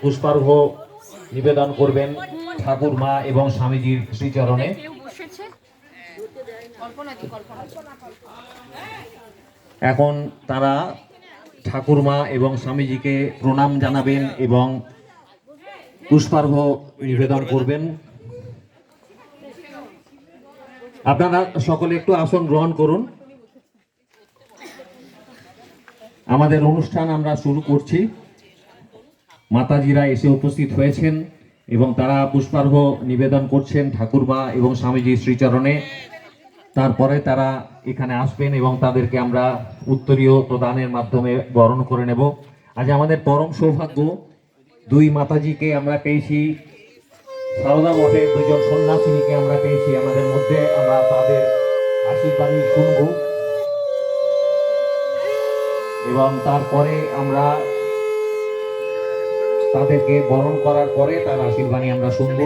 পুষ্পার্ঘ নিবেদন করবেন ঠাকুর মা এবং স্বামীজির শ্রীচরণে। এখন তারা ঠাকুরমা এবং স্বামীজিকে প্রণাম জানাবেন এবং পুষ্পার্ঘ নিবেদন করবেন। আপনারা সকলে একটু আসন গ্রহণ করুন। আমাদের অনুষ্ঠান আমরা শুরু করছি। মাতাজিরা এসে উপস্থিত হয়েছেন এবং তারা পুষ্পার্ঘ নিবেদন করছেন ঠাকুরমা এবং স্বামীজির শ্রীচরণে। তারপরে তারা এখানে আসবেন এবং তাদেরকে আমরা উত্তরীয় প্রদানের মাধ্যমে বরণ করে নেব। আজ আমাদের পরম সৌভাগ্য, দুই মাতাজিকে আমরা পেয়েছি। সারদা মঠের দুজন সন্ন্যাসিনীকে আমরা পেয়েছি আমাদের মধ্যে। আমরা তাদের আশীর্বাদ শুনব। এবং তারপরে আমরা তাদেরকে বরণ করার পরে তার আশীর্বাণী আমরা শুনব।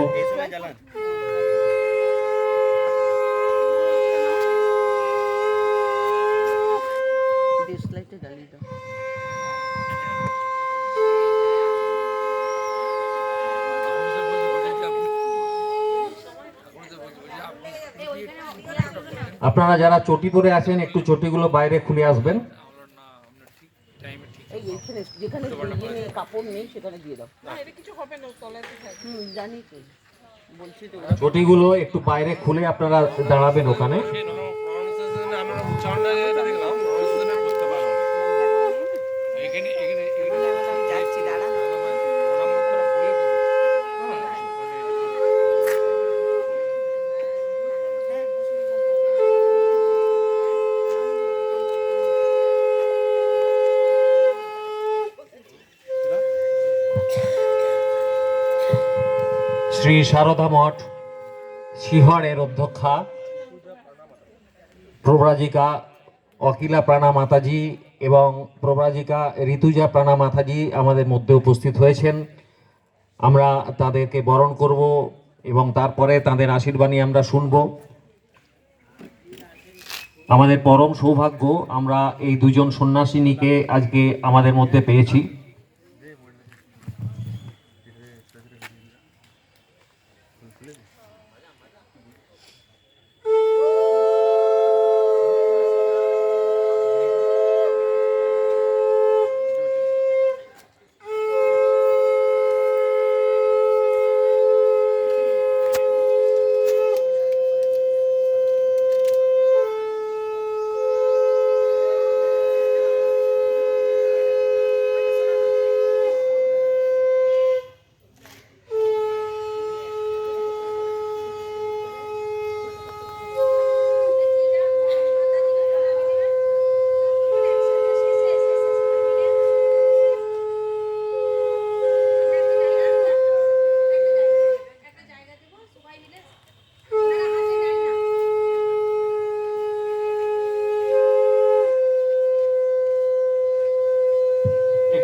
আপনারা যারা চটি পরে আছেন, একটু চটিগুলো বাইরে খুলে আসবেন। এই এখানে যেখানে ইয়ে কাপড় নেই সেখানে দিয়ে দাও। হুম জানি তো। বলছি তো। গুলো একটু বাইরে খুলে আপনারা দাঁড়াবেন ওখানে। শ্রী সারদা মঠ শিহরের অধ্যক্ষা প্রব্রাজিকা অকিলা প্রাণা মাতাজি এবং প্রব্রাজিকা ঋতুজা প্রাণা মাতাজি আমাদের মধ্যে উপস্থিত হয়েছেন। আমরা তাদেরকে বরণ করব এবং তারপরে তাদের আশীর্বাণী আমরা শুনব। আমাদের পরম সৌভাগ্য আমরা এই দুজন সন্ন্যাসিনীকে আজকে আমাদের মধ্যে পেয়েছি।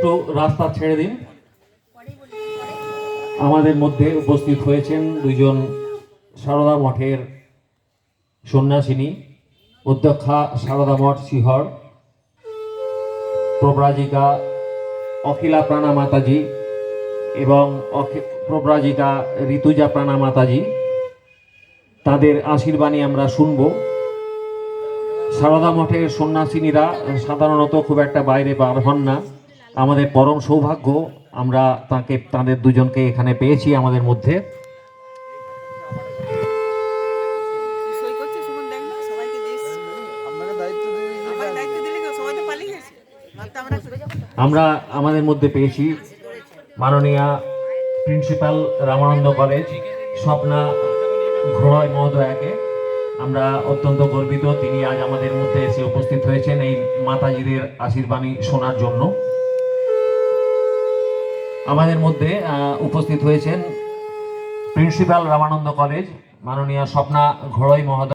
একটু রাস্তা ছেড়ে দিন। আমাদের মধ্যে উপস্থিত হয়েছেন দুইজন সারদা মঠের সন্ন্যাসিনী, অধ্যক্ষা সারদা মঠ শিহর, প্রব্রাজিকা অখিলা প্রাণা মাতাজি এবং প্রব্রাজিকা ঋতুজা প্রাণা মাতাজি। তাদের আশীর্বাণী আমরা শুনব। সারদা মঠের সন্ন্যাসিনীরা সাধারণত খুব একটা বাইরে বার হন না। আমাদের পরম সৌভাগ্য আমরা তাকে তাদের দুজনকে এখানে পেয়েছি আমাদের মধ্যে। আমরা আমাদের মধ্যে পেয়েছি মাননীয়া প্রিন্সিপাল রামানন্দ কলেজ স্বপ্না ঘোড়য় মহোদয়াকে। আমরা অত্যন্ত গর্বিত তিনি আজ আমাদের মধ্যে এসে উপস্থিত হয়েছেন এই মাতাজিদের আশীর্বাণী শোনার জন্য। আমাদের মধ্যে উপস্থিত হয়েছেন প্রিন্সিপাল রামানন্দ কলেজ মাননীয় স্বপ্না ঘোড়ই মহোদয়।